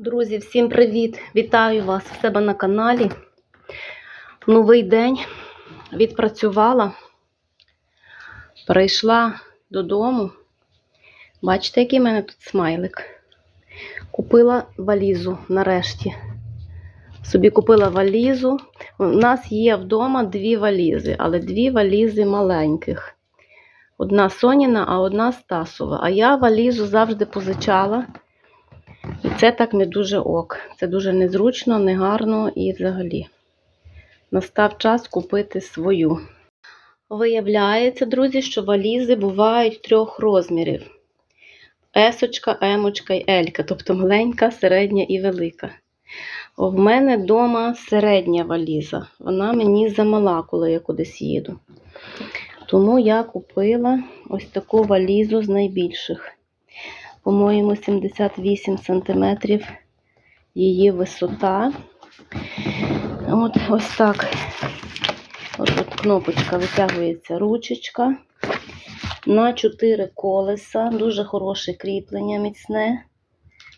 Друзі, всім привіт! Вітаю вас в себе на каналі. Новий день відпрацювала, прийшла додому. Бачите, який в мене тут смайлик? Купила валізу нарешті. Собі купила валізу. У нас є вдома дві валізи, але дві валізи маленьких. Одна Соніна, а одна Стасова. А я валізу завжди позичала. Це так не дуже ок. Це дуже незручно, негарно і взагалі. Настав час купити свою. Виявляється, друзі, що валізи бувають трьох розмірів: есочка, емочка і елька, тобто маленька, середня і велика. В мене вдома середня валіза. Вона мені замала, коли я кудись їду. Тому я купила ось таку валізу з найбільших по-моєму, 78 см її висота. От ось так. От тут кнопочка витягується ручечка. На 4 колеса, дуже хороше кріплення міцне.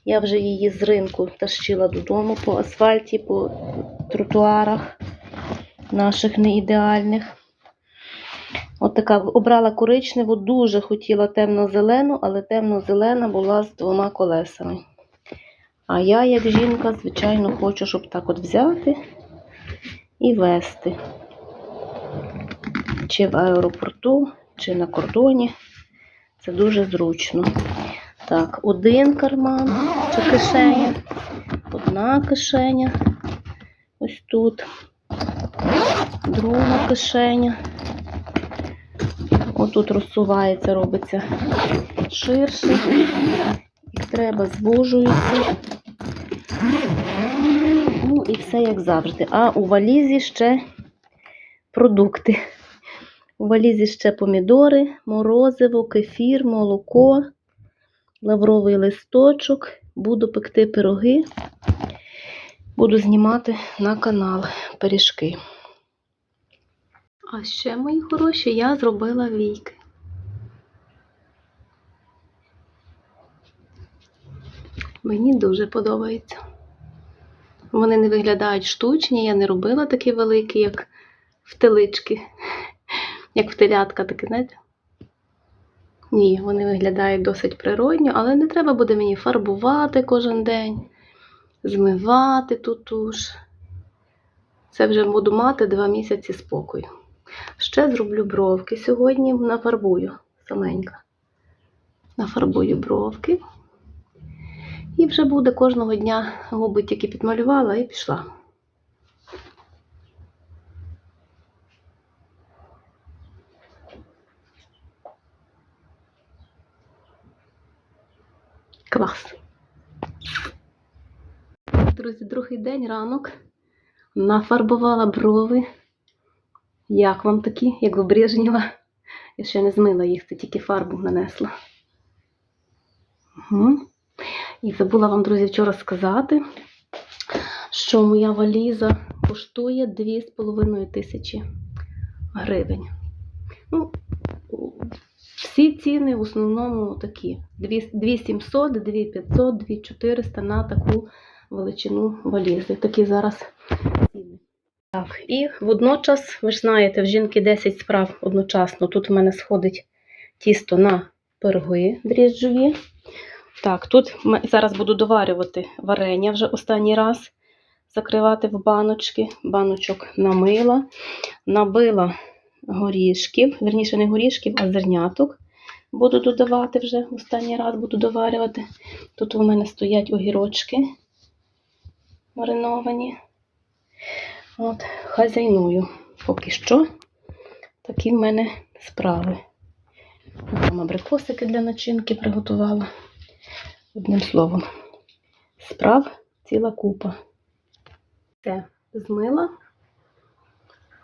Я вже її з ринку тащила додому по асфальті, по тротуарах наших неідеальних. От така обрала коричневу, дуже хотіла темно-зелену, але темно-зелена була з двома колесами. А я, як жінка, звичайно, хочу, щоб так от взяти і вести. Чи в аеропорту, чи на кордоні. Це дуже зручно. Так, один карман чи кишеня, одна кишеня. Ось тут, друга кишеня. Отут розсувається, робиться ширше, їх треба звужується. Ну і все як завжди. А у валізі ще продукти. У валізі ще помідори, морозиво, кефір, молоко, лавровий листочок. Буду пекти пироги. Буду знімати на канал пиріжки. А ще, мої хороші, я зробила війки. Мені дуже подобається. Вони не виглядають штучні, я не робила такі великі, як в телички, як в телятка, такі, знаєте? Ні, вони виглядають досить природньо, але не треба буде мені фарбувати кожен день, змивати ту туш. Це вже буду мати два місяці спокою. Ще зроблю бровки сьогодні, нафарбую саменька. Нафарбую бровки. І вже буде кожного дня губи тільки підмалювала і пішла. Клас. Друзі, другий день ранок. Нафарбувала брови. Як вам такі, як в Брежнєва? Я ще не змила їх, це тільки фарбу нанесла. Угу. І забула вам, друзі, вчора сказати, що моя валіза коштує 2,5 тисячі гривень. Ну, всі ціни в основному такі: 2700, 2500, 2400 на таку величину валізи. Такі зараз ціни. Так, і водночас, ви ж знаєте, в жінки 10 справ одночасно. Тут в мене сходить тісто на пироги дріжджові. Так, тут зараз буду доварювати варення вже останній раз, закривати в баночки. Баночок намила, набила горішків, верніше не горішків, а зерняток. Буду додавати вже останній раз буду доварювати. Тут у мене стоять огірочки мариновані. От, хазяйную поки що. Такі в мене справи. Там абрикосики для начинки приготувала. Одним словом, справ ціла купа. Все, змила.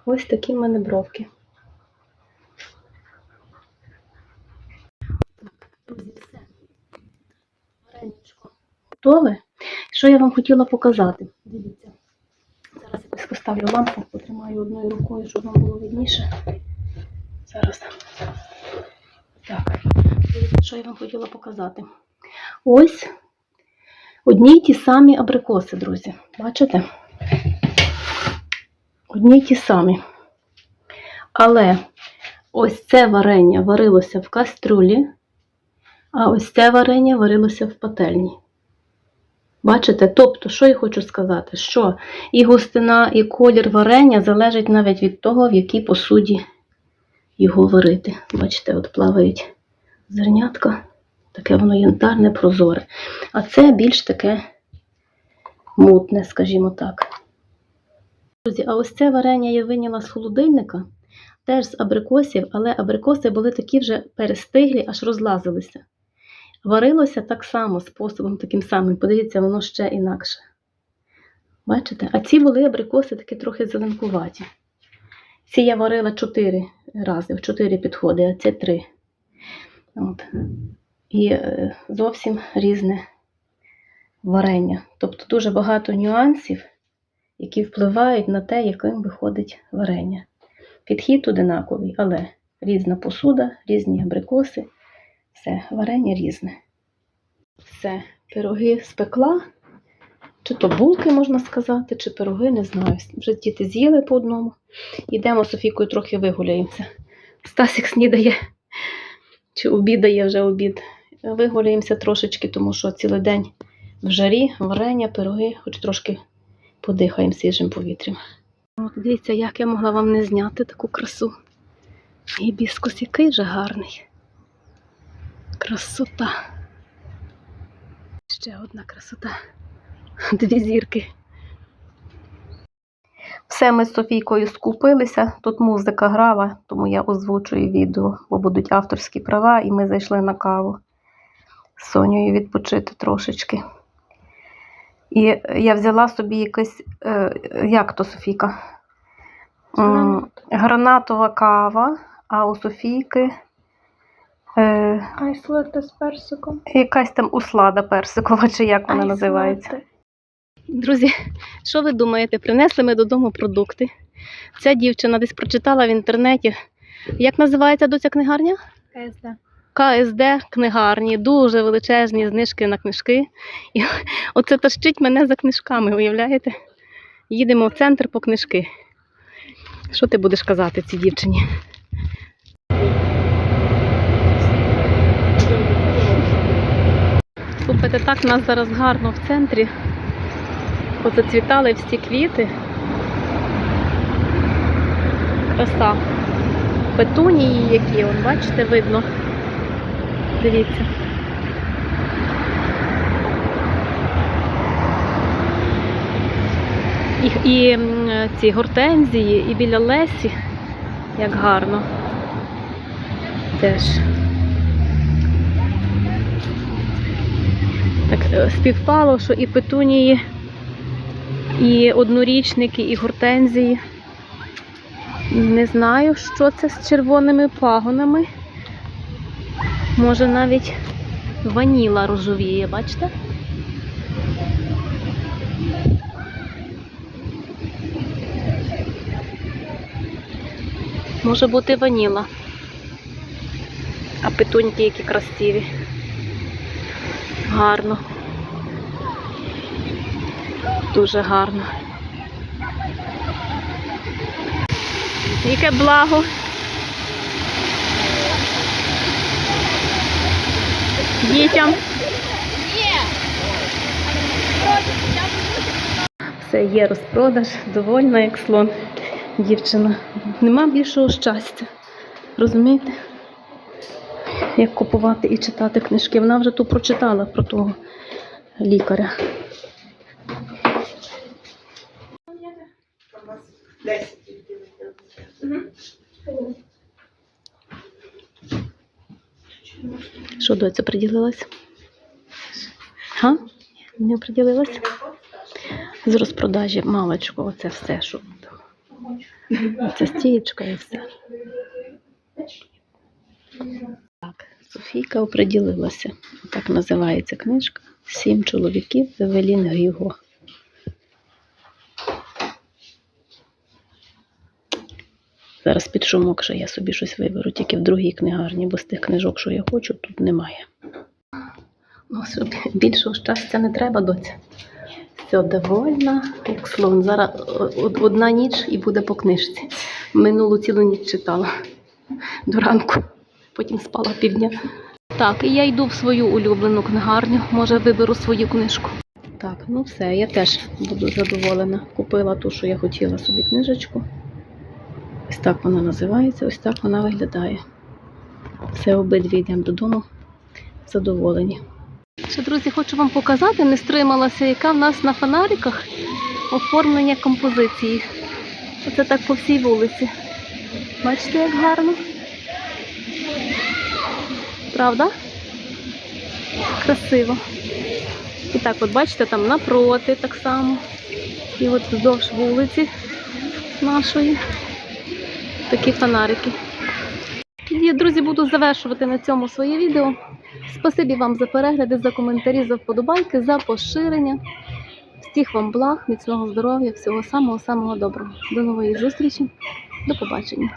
Ось такі в мене бровки. Друзі, все. Готове. Що я вам хотіла показати? Дивіться. Зараз поставлю лампу, потримаю одною рукою, щоб вам було видніше. Зараз. Так, що я вам хотіла показати. Ось Одні й ті самі абрикоси, друзі. Бачите? Одні й ті самі. Але ось це варення варилося в кастрюлі, а ось це варення варилося в пательні. Бачите? Тобто, що я хочу сказати? Що і густина, і колір варення залежить навіть від того, в якій посуді його варити. Бачите, от плавають зернятка, таке воно янтарне, прозоре. А це більш таке мутне, скажімо так. Друзі, а ось це варення я виняла з холодильника, теж з абрикосів, але абрикоси були такі вже перестиглі, аж розлазилися. Варилося так само, способом таким самим. Подивіться, воно ще інакше. Бачите? А ці були абрикоси такі трохи зеленкуваті. Ці я варила чотири рази, в чотири підходи, а це три. От. І е, зовсім різне варення. Тобто дуже багато нюансів, які впливають на те, яким виходить варення. Підхід одинаковий, але різна посуда, різні абрикоси, все, варення різне. Все, пироги спекла, чи то булки, можна сказати, чи пироги, не знаю. Вже діти з'їли по одному. Йдемо з Софійкою трохи вигуляємося. Стасик снідає, чи обідає вже обід. Вигуляємося трошечки, тому що цілий день в жарі, варення, пироги, хоч трошки подихаємо свіжим повітрям. От дивіться, як я могла вам не зняти таку красу. Гібіскус який же гарний. Красота. Ще одна красота. Дві зірки. Все ми з Софійкою скупилися. Тут музика грала, тому я озвучую відео, бо будуть авторські права, і ми зайшли на каву з Сонею відпочити трошечки. І я взяла собі якийсь, е, як то Софійка? Гранатова кава, а у Софійки е, з персиком. якась там услада персикова, чи як вона називається. Друзі, що ви думаєте? Принесли ми додому продукти. Ця дівчина десь прочитала в інтернеті. Як називається доця книгарня? КСД. КСД книгарні, дуже величезні знижки на книжки. І оце тащить мене за книжками, уявляєте? Їдемо в центр по книжки. Що ти будеш казати цій дівчині? Слухайте, так у нас зараз гарно в центрі. Позацвітали всі квіти. Краса. Петунії які, он, бачите, видно. Дивіться. І, і ці гортензії, і біля Лесі, як гарно. Теж. Так е, співпало, що і петунії, і однорічники, і гортензії. Не знаю, що це з червоними пагонами. Може навіть ваніла розовіє, бачите? Може бути ваніла. А петуньки які красиві. Гарно. Дуже гарно. Яке благо. Дітям. Все, є розпродаж, довольна, як слон дівчина. Нема більшого щастя. Розумієте? Як купувати і читати книжки. Вона вже ту прочитала про того лікаря. Що доця приділилась? Га? Не оприділилась? З розпродажі маличку, оце все, що. Оце стієчка і все. Так, Софійка оприділилася. Так називається книжка. Сім чоловіків Евелін Гріго. Зараз під шумок, що я собі щось виберу, тільки в другій книгарні, бо з тих книжок, що я хочу, тут немає. Ну, більшого щастя не треба, доця. Все довольна, як слон. Зараз одна ніч і буде по книжці. Минулу цілу ніч читала до ранку, потім спала півдня. Так, і я йду в свою улюблену книгарню. Може, виберу свою книжку. Так, ну все, я теж буду задоволена. Купила ту, що я хотіла собі книжечку. Ось так вона називається, ось так вона виглядає. Все, обидві йдемо додому. Задоволені. Ще, друзі, хочу вам показати, не стрималася, яка в нас на фонариках оформлення композиції. Оце так по всій вулиці. Бачите, як гарно? Правда? Красиво. І так, от бачите, там напроти так само. І от вздовж вулиці нашої такі фонарики. Тоді, друзі, буду завершувати на цьому своє відео. Спасибі вам за перегляди, за коментарі, за вподобайки, за поширення. Всіх вам благ, міцного здоров'я, всього самого самого доброго. До нової зустрічі. До побачення.